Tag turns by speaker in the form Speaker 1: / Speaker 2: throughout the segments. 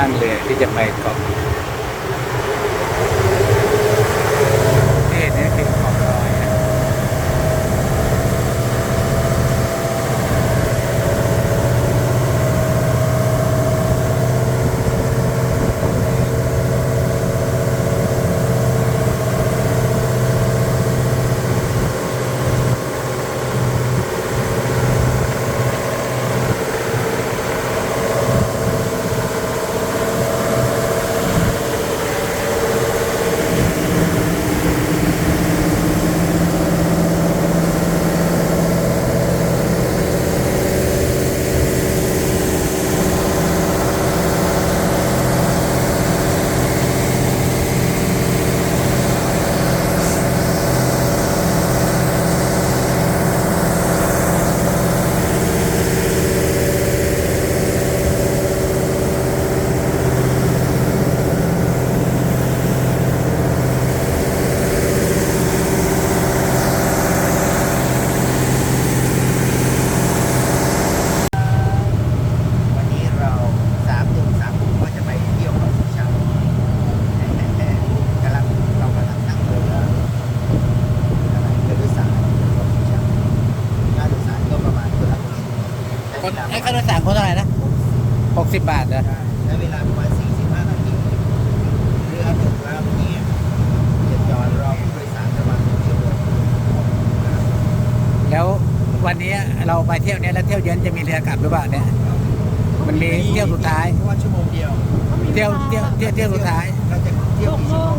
Speaker 1: นั่งเรือที่จะไปเกาะนี่นี่คือเกาะลอยนะ
Speaker 2: วันนี้เราสามหนุ่มสามหนุ่มก็จะไปเที่ยวเกาะสีชังกำลังเรากำลังนั่งเรือกำลังเรือโดยสารเกาะสีชังค่าโดยสารก็ประมาณคนละคน
Speaker 1: คนให้ค่าโดยสารคนเท่าไหร่นะหก สิบบาทนะ
Speaker 2: ใช้เวลาประมาณ45นาทีเรือถึงแล้วเนี่ยจะจอดรอผู้โดยสารประมาณหนึ่งชั่วโมง
Speaker 1: แล้ววันนี้เราไปเที่ยวเนี้ยแล้วเที่ยวเย็นจะมีเรือกลับหรือเปล่าเนี่ย มันมีเที่ยวสุดท้าย
Speaker 2: เพราะว่าชั่วโมงเดียว
Speaker 1: เที่ยวเที่ยวเที่ยวเที่ยวสุดท้าย
Speaker 2: เราจะเที่ยวกี่ชั่วโมง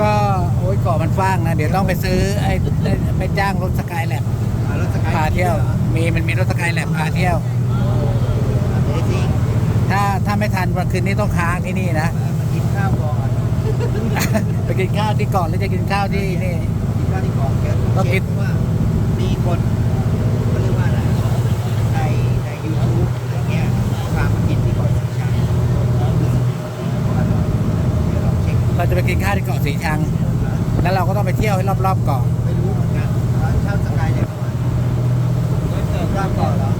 Speaker 1: ก็โอ้ยเกาะมันฟ้างนะ เดี๋ยวต้องไปซื้อไอ้ไอ้ไปจ้างรถสกายแลบ
Speaker 2: อ่ารถสกาย
Speaker 1: พาเที่ยว มีมันมีรถสกายแลบพาเที่ยว
Speaker 2: เดซิ่ง
Speaker 1: ถ้าถ้าไม่ทันวันคืนนี้ต้องค้างที่นี่นะ
Speaker 2: มากินข้าวก่อน
Speaker 1: ไปกินข้าวที่เกาะหรือจะกินข้าวที่นี่
Speaker 2: กินข้าวที่ก่อนเดี๋ยว
Speaker 1: ต้องคิด
Speaker 2: เช็คว่ามีคนเขาเรียกว่าอะไรในในยูทูบอะไรเงี้ยพามากินที่เกาะสีชังเดี๋ยวลองเช็ค
Speaker 1: เราจะไปกินข้าวที่เกาะสีชัง แล้วเราก็ต้องไปเที่ยวให้รอบๆเกาะ
Speaker 2: ไม่รู้เหมือนกันว่าเช่าสกายเลยประมาณรอบเกาะเหรอ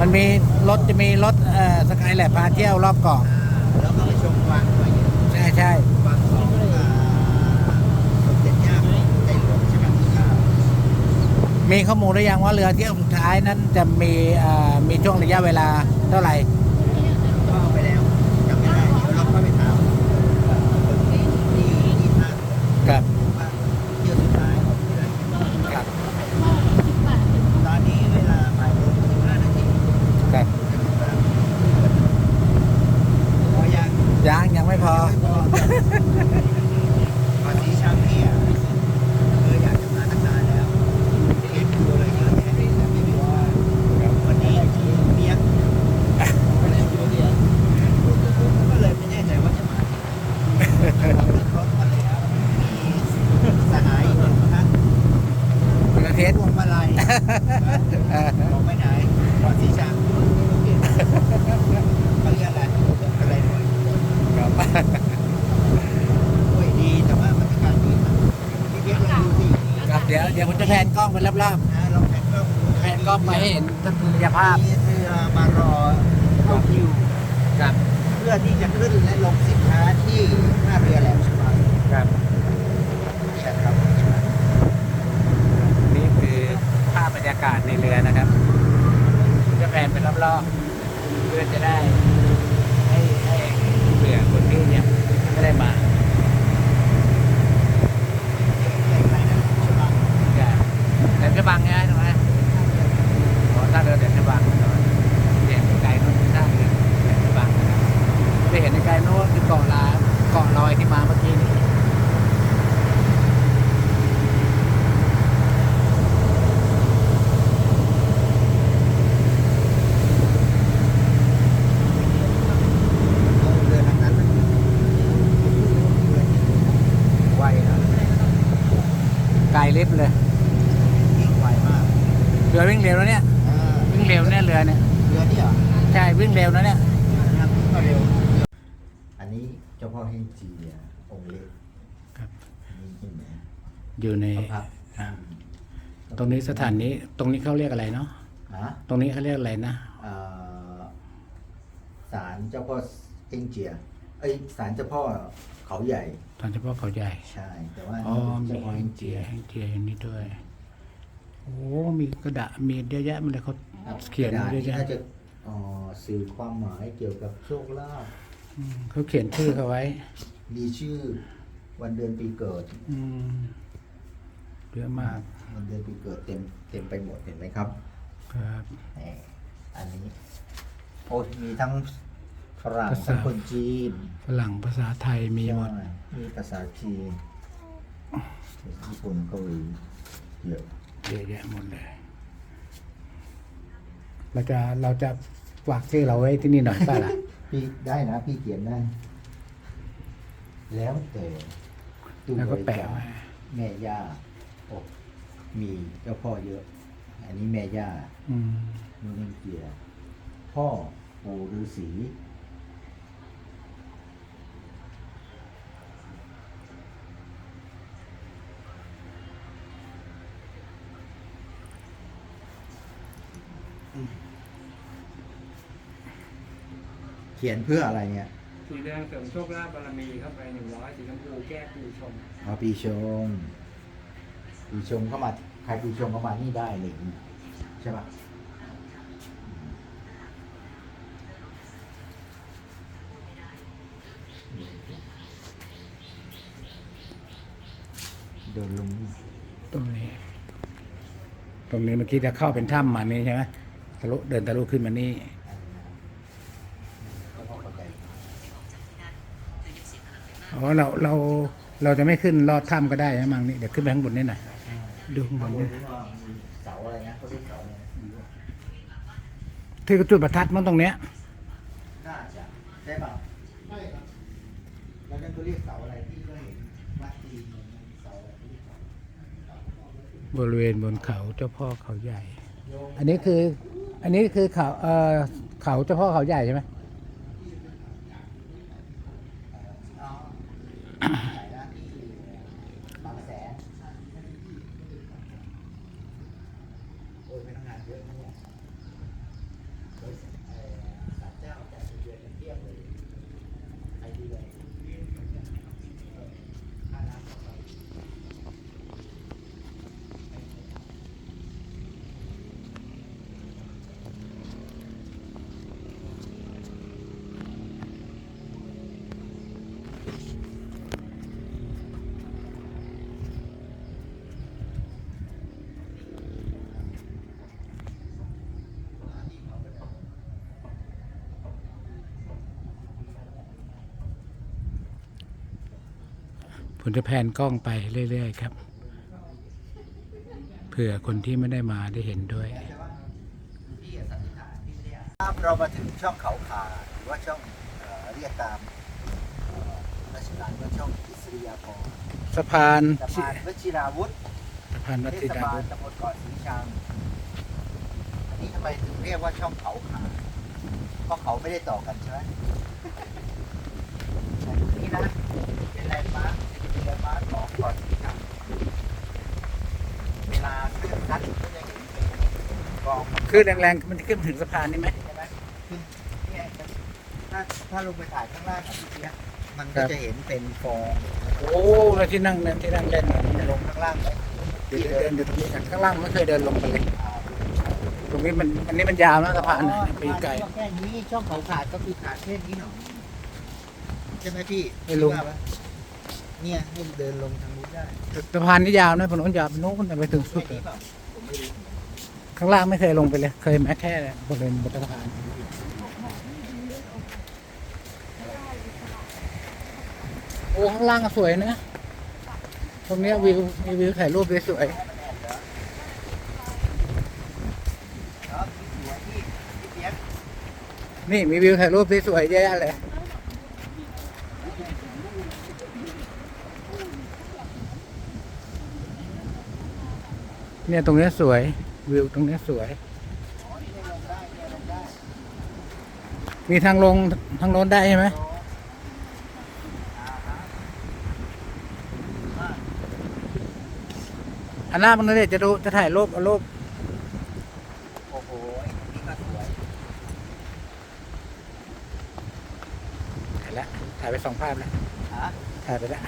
Speaker 1: มันมีรถจะมีรถเอ่อสกายแลบพาเที่ยวรอบเกาะ
Speaker 2: อ่าแล้วก็ไปชมวังด้วย
Speaker 1: ใช่ใช่
Speaker 2: วังของอ่าสมเด็จย่าในหลวงรัชกาลที่เก้า
Speaker 1: มีข้อมูลหรือยังว่าเรือเที่ยวสุดท้ายนั้นจะมีเอ่อมีช่วงระยะเวลาเท่าไหร่
Speaker 2: ก็เอาไปแล้วจำไม่ได้เดี๋ยวเราก็ไปถามคนที่ที่ท่า
Speaker 1: กับ
Speaker 2: ว่าเที่ยวสุดท้ายของที่ไหน
Speaker 1: กับ
Speaker 2: ตอนนี้เวลาบ่ายโมงสิบห้านาที
Speaker 1: กับ
Speaker 2: พอยัง
Speaker 1: ยังยังไม่พอ
Speaker 2: ไม่พอก่อนสีชังเนี่ยเคยอยากจะมาตั้งนานแล้วเห็นดูอะไรเยอะแยะแต่ไม่รู้ว่าวันนี้เมียก็เลยก็เลยไม่แน่ใจว่าจะมาเพราะอะไรอะมีสหายหนึ่งท่าน
Speaker 1: คุณอาทิตย์
Speaker 2: พวงมาลัย
Speaker 1: เออ
Speaker 2: บอกไปไหนก่อนสีชังเขาเรียกอะไรอะไรหน่อย
Speaker 1: ครับ
Speaker 2: โอ้ยดีแต่ว่าบรรยากาศดีมากพี่เบียกลองดูสิ
Speaker 1: ครับเดี๋ยวเดี๋ยวผมจะแพนกล้องไปรอบ
Speaker 2: นะลองแผนกล้องดู
Speaker 1: ๆแพนกล้องไปให้เห็นทัศนียภาพ
Speaker 2: มีเรือมารอเข้าคิว
Speaker 1: ครับ
Speaker 2: เพื่อที่จะขึ้นและลงสินค้าที่ท่าเรือแหลมฉบัง
Speaker 1: ครับ
Speaker 2: เนี่ยครับ
Speaker 1: นี่คือภาพบ รรยากาศในเรือนะครับ จะแพนไปรอบๆเพื่อจะได้ให้ให้เผื่อคนที่เนี่ยไม่ได้มา
Speaker 2: ใกล้ๆนบัง
Speaker 1: แหลมฉบังไงถูกไหมอ๋อท่าเรือแหลมฉบังเนี่ยไกลโน้นท่าเรือแหลมฉบังนะครับไปเห็นในไกลโน้นคือเกาะลาเกาะลอยที่มาเมื่อกี้นี่
Speaker 2: เอาเรือทางนั้นนะไวนะ
Speaker 1: ไกลลิฟต์เลย
Speaker 2: วิ่งไวมาก
Speaker 1: เรือวิ่งเร็วแล้วเนี่ย
Speaker 2: อ่า
Speaker 1: วิ่งเร็วเนี่ยเรือเนี่ย
Speaker 2: เรือนี่เหรอ
Speaker 1: ใช่วิ่งเร็วนะเนี่ย
Speaker 2: นะครับก็เร็ว อันนี้เจ้าพ่อเฮงจีอะองค์เล็ก
Speaker 1: ครับ
Speaker 2: นี่เห็นไหม
Speaker 1: อยู่ใน
Speaker 2: พระพักตร์
Speaker 1: อ่า ตรงนี้สถานนี้ตรงนี้เขาเรียกอะไรเนาะ
Speaker 2: ฮะ
Speaker 1: ตรงนี้เขาเรียกอะไรนะ
Speaker 2: เอ่อศาลเจ้าพ่อเอ็งเจียไอยศาลเจ้าพ่อเขาใหญ่
Speaker 1: ตอนเฉพาะเขาใหญ่
Speaker 2: ใช่ แต่ว่า
Speaker 1: อ๋อ
Speaker 2: เจ้า
Speaker 1: มี
Speaker 2: พ่อ
Speaker 1: แห้
Speaker 2: เอ็
Speaker 1: ง
Speaker 2: ง
Speaker 1: เจี
Speaker 2: เจี
Speaker 1: ย
Speaker 2: ย
Speaker 1: แห้งเจียอย่างนี้ด้วย โอ้มีกระดาษมีเยอะแยะมันเลยเขา
Speaker 2: ครับ
Speaker 1: เขียน
Speaker 2: กระดาษ
Speaker 1: เยอะ
Speaker 2: นี่
Speaker 1: แยะ
Speaker 2: น่าจะอ๋อสื่อความหมายเกี่ยวกับโชคลาภ
Speaker 1: อืมเขาเขียนชื่อเขาไว้
Speaker 2: มีชื่อวันเดือนปีเกิด
Speaker 1: อืมเยอะมาก
Speaker 2: วันเดือนปีเกิดเต็มเต็มไปหมดเห็นไหมครับ
Speaker 1: ครับ
Speaker 2: แหมอันนี้โอ้ยมีทั้งฝรั่งทั้งคนจีน
Speaker 1: ฝรั่งภาษาไทยมีหมด
Speaker 2: ใช่มีภาษาจีนญี่ปุ่นเกาหลีเยอะ
Speaker 1: เยอะแยะหมดเลย เราจะเราจะฝากชื่อเราไว้ที่นี่หน่อยป่ะล่ะ
Speaker 2: พี่ได้นะ พี่เขียนได้ แล้วแต่ตู้
Speaker 1: แล้ว
Speaker 2: บ
Speaker 1: ก็
Speaker 2: ริ
Speaker 1: แปะ
Speaker 2: จาค
Speaker 1: ไว้
Speaker 2: แม่ย่าโอ้มีเจ้าพ่อเยอะ อันนี้แม่ย่า
Speaker 1: อืม
Speaker 2: นุ่นเกียร์พ่อปู่ฤาษี เขียนเพื่ออะไรเนี่ย
Speaker 3: สีแดงเสริมโชคลาภบารมีเข้าไปหนึ่งร้อยสีชมพูแก้ปีชง
Speaker 2: เอาปีชง ปีชงเข้ามาใครปีชงเข้ามานี่ได้หนึ่งใช่ปะเดินลงนี่
Speaker 1: ตรงนี้ ตรงนี้เมื่อกี้จะเข้าเป็นถ้ำมานี่ใช่ไหม ทะลุเดินทะลุขึ้นมานี่
Speaker 2: ก็พอเข้าใจ
Speaker 1: อ๋อเราเราเราจะไม่ขึ้นลอดถ้ำก็ได้นะมังนี่เดี๋ยวขึ้นไปข้างบนนี่หน่อยดูข้างบน
Speaker 2: บน
Speaker 1: นี่
Speaker 2: นี้ว่ามีเสาอะไรนะเขาเรียกเสาอะไระ
Speaker 1: ที่จุดประทัดมันตรงเนี้ย
Speaker 2: น่าจะใช่เปล่าไม่ครับแล้วนั่นเขาเรียกเสาอะไรที่ก็เห็นวัดจีนเสาอะไร
Speaker 1: บริเวณบนเขาเจ้าพ่อเขาใหญ่ อันนี้คือ อันนี้คือเขาเอ่อเขาเจ้าพ่อเขาใหญ่ใช่ไหม
Speaker 2: อ๋อไหนนะที่บางแสนโอ้ยพนักงานเยอะนะเนี่ยบริษัทเอ่อศาลเจ้าจัดเดือนกันเทียบเลยไอเดียค่าน้ำค่าไฟ
Speaker 1: ผมจะแพนกล้องไปเรื่อย ๆ ครับ เผื่อคนที่ไม่ได้มาได้เห็นด้วย
Speaker 2: ครับเรามาถึงช่องเขาขาหรือว่าช่องเอ่อเรียกตามเอ่อราชการว่าช่องอิสริยาภรณ์
Speaker 1: สะพาน
Speaker 2: สะพานวชิราวุธ
Speaker 1: สะพานวัด
Speaker 2: เท
Speaker 1: ติ
Speaker 2: ศ
Speaker 1: ดา
Speaker 2: บาล
Speaker 1: วุฒ
Speaker 2: ตำบลเกาะสีชัง อันนี้ทำไมถึงเรียกว่าช่องเขาขาเพราะเขาไม่ได้ต่อกันใช่ไหมแต่ตรงนี้นะ เป็นแลนด์มาร์คเป็นแลนด์มาร์ คของเกาะสีชังเวลาเครื่องคัดก็จะเห็นเป็นกอง
Speaker 1: คือแรงๆ มันจะขึ้นถึงสะพานนี่ไหม
Speaker 2: ใช่ไหมขึ้นเนี่ยถ้าถ้าลงไปถ่ายข้างล่างกับพี่เปียกมัน
Speaker 1: ครั
Speaker 2: ก็
Speaker 1: บ
Speaker 2: จะเห็นเป็นฟอง
Speaker 1: โอ้แล้วที่นั่งนั่นที่นั่งเล่น
Speaker 2: จะลงข้างล่างไป
Speaker 1: เดินเดินอยู่ตรงนี้กันข้างล่างไม่เคยเดินลงไปเลย
Speaker 2: อ่า
Speaker 1: ตรงนี้มันอันนี้มันยาวนะสะพานน่ะปีไก่
Speaker 2: ช่องแค่นี้ช่องเขาขาดก็คือขาดแค่นี้หน่อยใช่ไหมพี่
Speaker 1: ไม่รู้
Speaker 2: คิดว่าปะ เนี่ยให้เดินลงทางนู้นได้
Speaker 1: สะพานนี่ยาวนะถนนยาวไปโน้นไปถึงสุดเลย
Speaker 2: ผมไม่รู้
Speaker 1: ข้างล่างไม่เคยลงไปเลย เคยแม้แค่บริเวณบนสะพานโอ้ข้างล่างก็สวยนะ ตรงนี้วิวมีวิวถ่ายรูปได้สวยนี่มีวิวถ่ายรูปได้สวยเยอะแยะเลย เนี่ยตรงเนี้ยสวย วิวตรงเนี้ยสวย มีทางลงทางโน้นได้ใช่ไหมอันหน้ามันเลยจะดูจะถ่ายรูปเอารูป
Speaker 2: โอ้โหนี่ก็สวย
Speaker 1: สองภาพแล้ว
Speaker 2: ฮะ
Speaker 1: ถ่ายไปแล้ว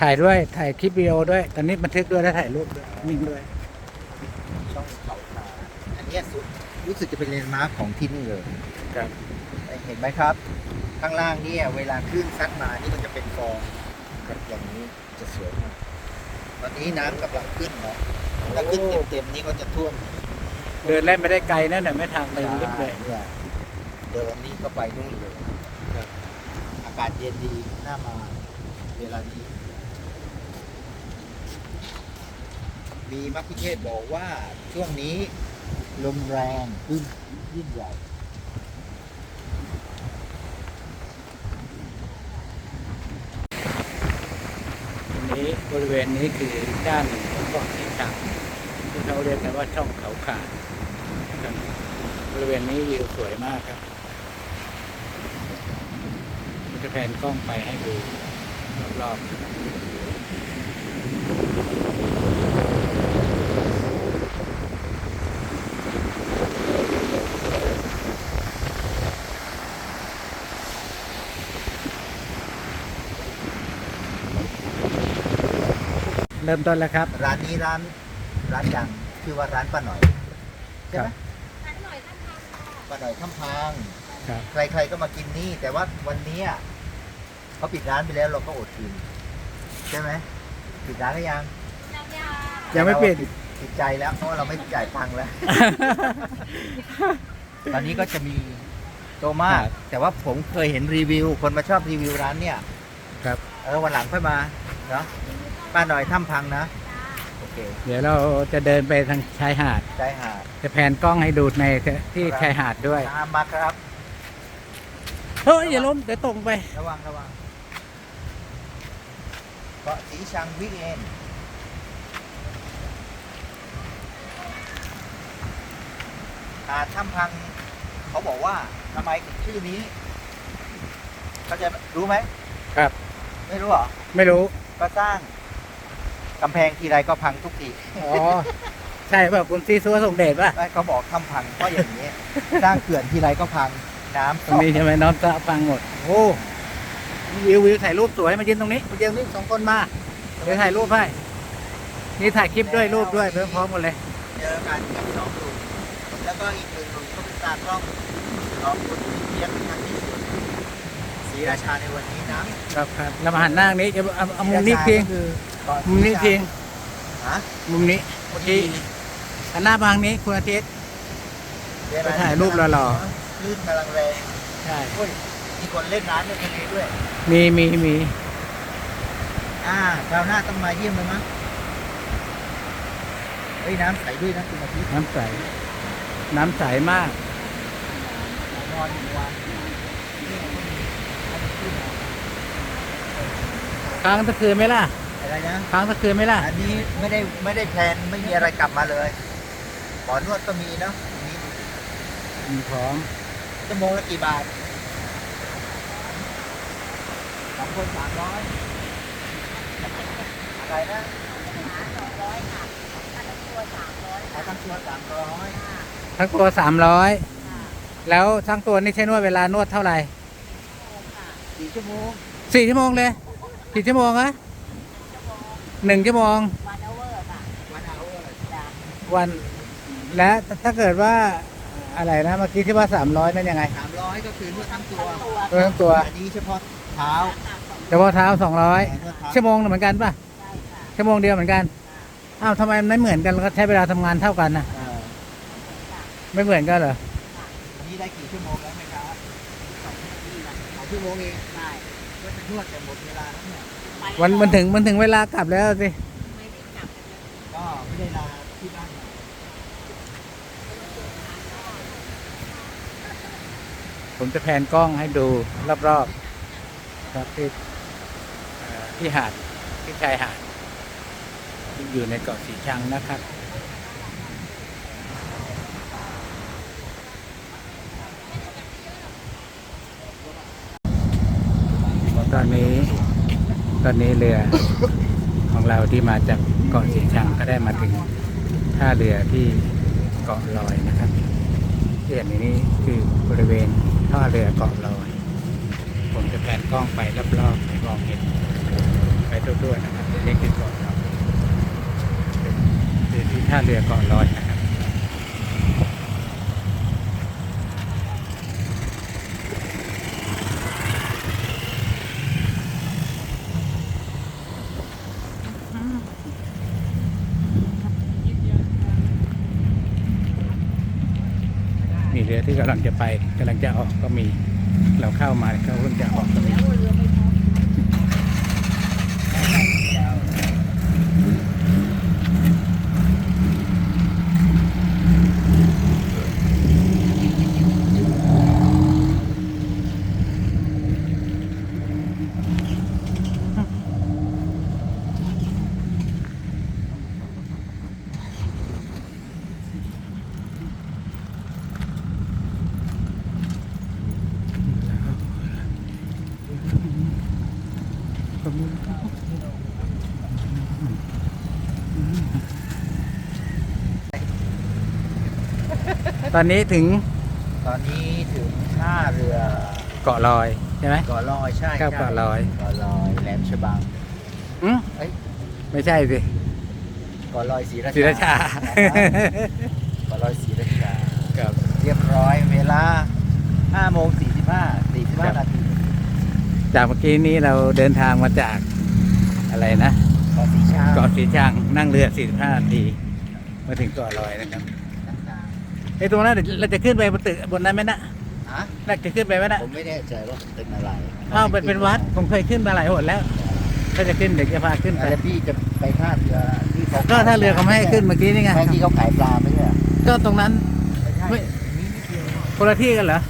Speaker 1: ถ่ายด้วยถ่ายคลิปวิดีโอด้วย ตอนนี้บันทึกด้วยและถ่ายรูปด้วยนิ่งด้วย
Speaker 2: ช่องเขาขาอันเนี้ยสุดรู้สึกจะเป็นเลนด์มาร์คของที่นี่เลย
Speaker 1: ครับ
Speaker 2: เห็นไหมครับ ข้างล่างเนี่ยเวลาคลื่นซัดมานี่มันจะเป็นฟองแบบอย่างนี้จะสวยมากตอนนี้น้ำกำลังขึ้นนะถ้าขึ้นเต็มๆนี่ก็จะท่วม
Speaker 1: เดินเล่นไม่ได้ไกลนั่นแต่ไม่ทางไปลึกเลย
Speaker 2: เนี่ยเดินนี่ก็ไปนู่นเลย
Speaker 1: ครับ
Speaker 2: อากาศเย็นดีน่ามา เวลานี้ มีมักคุเทศก์บอกว่าช่วงนี้ลมแรงขึ้นยิ่งใหญ่
Speaker 1: นี้บริเวณนี้คือด้านหนึ่งของเกาะสีชังที่เขาเรียกกันว่าช่องเขาขาดบริเวณนี้วิวสวยมากครับจะแผนกล้องไปให้ดูรอบๆ ริ่มต้นแล้วครับ
Speaker 2: ร้านนี้ร้านร้านดังชื่อว่าร้านป้าหน่อยใช่ไหมป้าหน่อยข้ามพาง
Speaker 1: ครับ
Speaker 2: ใครๆก็มากินนี่ แต่ว่าวันนี้อะเขาปิดร้านไปแล้วเราก็อดกินใช่ไหมปิดร้านหรือยัง
Speaker 1: ยังไม่ปิด
Speaker 2: ปิดใจแล้วเพราะว่าเราไม่จ่ายตังค์แล้ว ตอนนี้ก็จะมีโตมาก
Speaker 1: ครับ
Speaker 2: แต่ว่าผมเคยเห็นรีวิว คนมาชอบรีวิวร้านเนี่ย
Speaker 1: ครับ
Speaker 2: เออวันหลังค่อยมาเนาะ ป้าหน่อยถ้ำพังนะ โอเค
Speaker 1: เดี๋ยวเราจะเดินไปทางชายหาด
Speaker 2: ใจหาด
Speaker 1: จะแผนกล้องให้ดูในที่ชายหาดด้วย
Speaker 2: ตามมาครับ
Speaker 1: เฮ้ย อย่าล้มเดี๋ยวตกไป
Speaker 2: ระวังระวังเกาะสีชังวิกเอนหาดถ้ำพัง เขาบอกว่าทำไมถึงชื่อนี้ เขาใจะรู้ไหม
Speaker 1: ครับ
Speaker 2: ไม่รู้เหรอ
Speaker 1: ไม่รู้
Speaker 2: ก็สร้าง กำแพงทีไรก็พังทุกที
Speaker 1: อ๋อ ใช่แบบคุณซีซัวส่งเดชป่ะ
Speaker 2: ไม่เขาบอกถ้ำพังเพราะอย่างนี้ สร้างเขื่อนทีไรก็พังน้ำ
Speaker 1: ตรงนี้ใช่ไหมน้องจะฟังหมด โอ้วิววิวถ่ายรูปสวยมายืนตรงนี้มายืนนี่สองคนมาเดี๋ยวถ่ายรูปให้นี่ถ่ายคลิปด้วยรูปด้วยพร้อมๆกันเลย
Speaker 2: เจอกันกับสองลุงแล้วก็อีกหนึ่งลุงก็เป็นตากล้องของคุณเพียรทางที่สุดศรีราชาในวันนี้นะครับ
Speaker 1: ครับเรามาหันหน้าทางนี้จะเอาเอามุมนี้เพียง
Speaker 2: คือเกาะ
Speaker 1: มุมนี้เพียง
Speaker 2: ฮะ
Speaker 1: มุมนี้
Speaker 2: เมื่อกี้
Speaker 1: หันหน้ามาทางนี้คุณอาทิตย์
Speaker 2: เวล
Speaker 1: ไปถ่ายรูปหล่อ
Speaker 2: คลื่นกำลังแรง
Speaker 1: ใช่
Speaker 2: โอ้ยมีคนเล่นน้ำในทะเลด้วย
Speaker 1: มีมีมี
Speaker 2: อ่าคราวหน้าต้องมาเยี่ยมเลยมั้งเฮ้ยน้ำใสด้วยนะคุณอาทิตย์
Speaker 1: น้ำใส น้ำใสมาก
Speaker 2: นอนอยู่วัน
Speaker 1: ค้างตะคืนไหมล่ะ
Speaker 2: อะไรนะ
Speaker 1: ค้างตะคืนไหมล่ะ
Speaker 2: อันนี้ไม่ได้ไม่ได้แพลนไม่มีอะไรกลับมาเลยหมอนวดก็มีเนาะมี
Speaker 1: มีพร้อม
Speaker 2: ชั่วโมงละกี่บาทสองคนสามร้อยอะไรนะเอาทั้งตัวสามร้อย
Speaker 1: ทั้งตัวสามร้อยแล้วทั้งตัวนี่ใช้นวดเวลานวดเท่าไหร่
Speaker 2: สี่ชั่วโมง
Speaker 1: สี่ชั่วโมงเลยกี่ชั่วโมงอะ หนึ่งชั่วโมง
Speaker 2: วันเอาเลย
Speaker 1: วัน และถ้าเกิดว่าอะไรนะเมื่อกี้ที่ว่าสามร้อยนั่นยังไง
Speaker 2: สามร้อยก็คือนวดทั้งตัว
Speaker 1: นวดทั้งตัว
Speaker 2: อันนี้เฉพาะเท้า
Speaker 1: เฉพาะเท้าสองร้อย
Speaker 2: นวดเท้า
Speaker 1: ชั่วโมงหนึ่งเหมือนกันป่ะชั่วโมงเดียวเหมือนกันอ้าวทำไมมันไม่เหมือนกันแล้วก็ใช้เวลาทำงานเท่ากันนะ
Speaker 2: เออ
Speaker 1: ไม่เหมือนกันเหรอ
Speaker 2: อันนี้ได้กี่ชั่วโมงแล้วไหมครับสองชั่วโมงเองก็จะนวดแต่หมดเวลาแล้วเนี่ย
Speaker 1: วันมันถึงมันถึงเวลากลับแล้วสิ
Speaker 2: ก็ไม่ได้ลาที่บ้าน
Speaker 1: ผมจะแพนกล้องให้ดูรอบๆครับที่ที่หาดที่ชายหาดที่อยู่ในเกาะสีชังนะครับตอนนี้ ตอนนี้เรือของเราที่มาจากเกาะสีชังก็ได้มาถึงท่าเรือที่เกาะลอยนะครับที่เห็นอยู่นี้คือบริเวณท่าเรือเกาะลอยผมจะแผนกล้องไปรอบๆให้มองเห็นไปทั่วๆนะครับนี่คือเกาะเราเป็นที่ท่าเรือเกาะลอยนะครับ มีเรือ ที่กำลังจะไปกำลังจะออกก็มี เราเข้ามาเขาเพิ่งจะออกก็มี ตอนนี้ถึง
Speaker 2: ตอนนี้ถึงท่าเรือ
Speaker 1: เกาะลอยใช่ไหม
Speaker 2: เกาะลอยใช่
Speaker 1: ครับ
Speaker 2: ใช่
Speaker 1: เกาะลอย
Speaker 2: เกาะลอยแหลมฉบัง
Speaker 1: อืม
Speaker 2: เอ้ย
Speaker 1: ไม่ใช่สิ
Speaker 2: เกาะลอยศรีราชา
Speaker 1: ศรีราชา
Speaker 2: เกาะลอยศรีราชา
Speaker 1: ครับ
Speaker 2: เรียบร้อยเวลา5โมง45 45นาที
Speaker 1: จากเมื่อกี้นี้เราเดินทางมาจากอะไรนะ
Speaker 2: เกาะสีช้าง
Speaker 1: เกาะสีชังนั่งเรือ45นาทีมาถึงเกาะลอยนะครับ
Speaker 2: ต่าง
Speaker 1: ไอ้ตรงนั้นเดี๋ยวเราจะขึ้นไปบนตึกบนนั้นไหมนะ
Speaker 2: ๆฮะ
Speaker 1: น่าจะขึ้นไปไหมนะ
Speaker 2: ผมไม่แน่ใจว่าเป็นอะไร
Speaker 1: อ้าวเป็นเป็นวัดผมเคยขึ้นมาหลายหนแล้วถ้าจะขึ้นเดี๋ยวจะพาขึ้นไป
Speaker 2: แล้วพี่จะไปท่าเรือที่เขา
Speaker 1: ก็ถ้าเรือเขาไม่ให้ขึ้นเมื่อกี้นี่ไง
Speaker 2: แค่ที่เขาขายปลาไม่ใช่เหรอ
Speaker 1: ก็ตรงนั้น
Speaker 2: ไม่ใช่
Speaker 1: ไม่
Speaker 2: มีนิดเดียว
Speaker 1: คนละที่กันเหรอ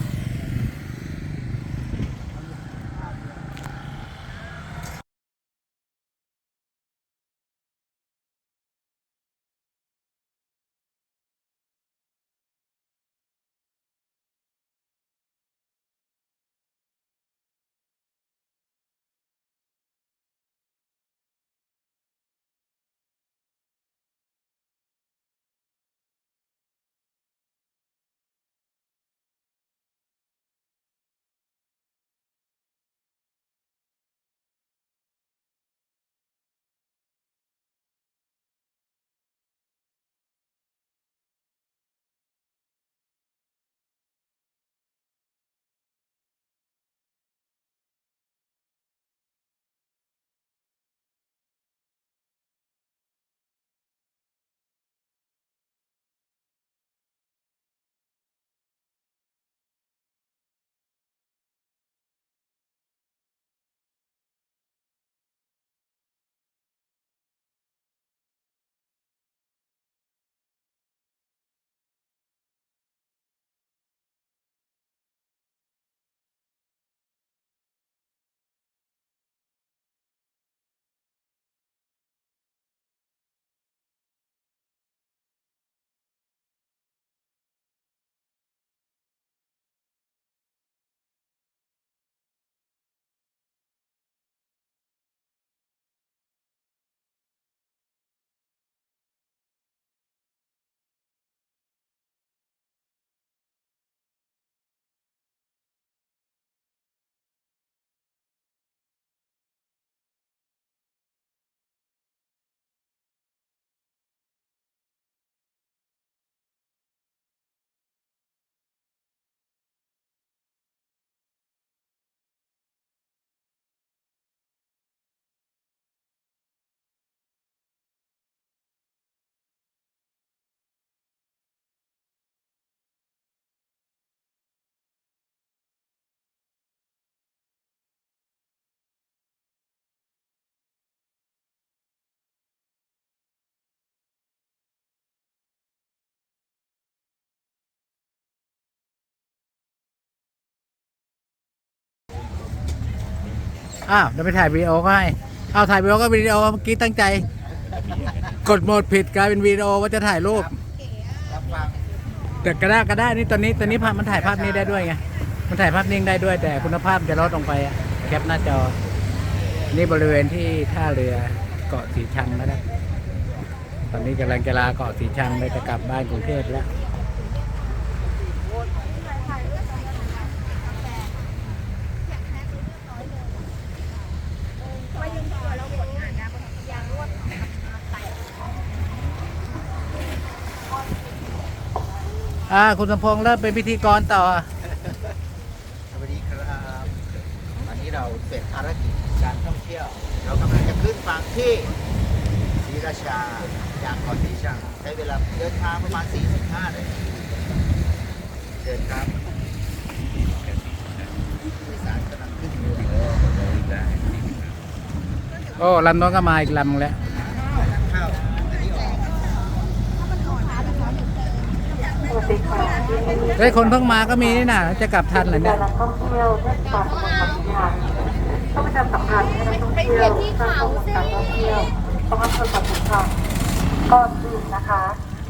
Speaker 1: อ้าวเดี๋ยวไปถ่ายวีดีโอก็ให้เอาถ่ายวีดีโอก็วิดีโอเมื่อกี้ตั้งใจ กดโหมดผิดกลายเป็นวีดีโอว่าจะถ่ายรูปแต่ก็ได้ก็ได้นี่ตอนนี้ตอนนี้ภาพมันถ่ายภาพนี้ได้ด้วยไงมันถ่ายภาพนิ่งได้ด้วย แต่คุณภาพจะลดลงไปอะแคปหน้าจอ นี่บริเวณที่ท่าเรือเกาะสีชังนะครับตอนนี้กำลังจะลาเกาะสีชังไปจะกลับบ้านกรุงเทพแล้ว อ่าคุณสมพงษ์เริ่มเป็นพิธีกรต่อ
Speaker 2: สวัสดีครับวันนี้เราเสร็จภารกิจการท่องเที่ยว เรากำลังจะขึ้นฝั่งที่ศรีราชาจากเกาะสีชังใช้เวลาเดินทางประมาณ 45นาทีเดินครับผู้โดยสารกำลังขึ้นเรือ
Speaker 1: โอ้ลำโน้นก็มาอีกลำแล้ว
Speaker 2: เข้าอันนี้ออก
Speaker 1: เฮ้ยคนเพิ่งมาก็มีนี่นะจะกลับทันเหรอเนี่ย
Speaker 4: การท่องเที่ยวเทศบาลตำบลปากทางต้องประชาสัมพันธ์ให้นักท่องเที่ยวสร้างข้อมูลการท่องเที่ยวต้องอำเภอปากทางก่อนอื่นนะคะ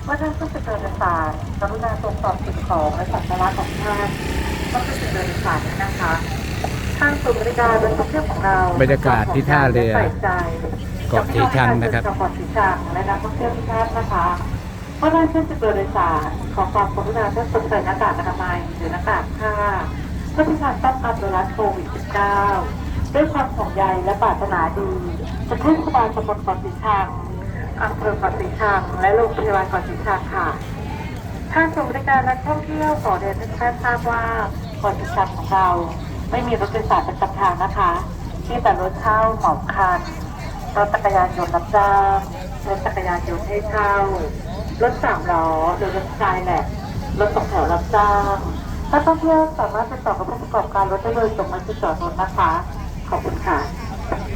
Speaker 4: เมื่อท่านขึ้นไปเดินสารกรุณาตรวจสอบสิ่งของและสัมภาระของท่านต้องขึ้นไปเดินสารนะคะทางศูนย์บริการและท่องเที่ยวของเรา
Speaker 1: บรรยากาศที่ท่าเรือ
Speaker 4: ใส่ใจ
Speaker 1: เกาะสีชังนะครับ
Speaker 4: เกาะสีชังและนักท่องเที่ยวทุกท่านนะคะ เมื่อท่านขึ้นไปเดินสารขอความกรุณาท่านสวมใส่หน้ากากอนามัยหรือหน้ากากผ้าเพื่อที่การป้องกันไวรัสโควิด -19 ด้วยความห่วงใยและปรารถนาดีจะขึ้นสบายตำบลเกาะสีชังอำเภอเกาะสีชังและโรงพยาบาลเกาะสีชังค่ะทางศูนย์บริการนักท่องเที่ยวขอเรียนให้ท่านทราบว่าเกาะสีชังของเราไม่มีรถโดยสารประจำทางนะคะมีแต่รถเช่าเหมาคันรถจักรยานยนต์รับจ้างรถจักรยานยนต์ให้เช่า รถสามล้อโดยรถชายแหลกรถสองแถวรับจ้างนักท่องเที่ยวสามารถติดต่อกับผู้ประกอบการรถได้โดยตรงมาที่จอดรถนะคะ ขอบคุณค่ะ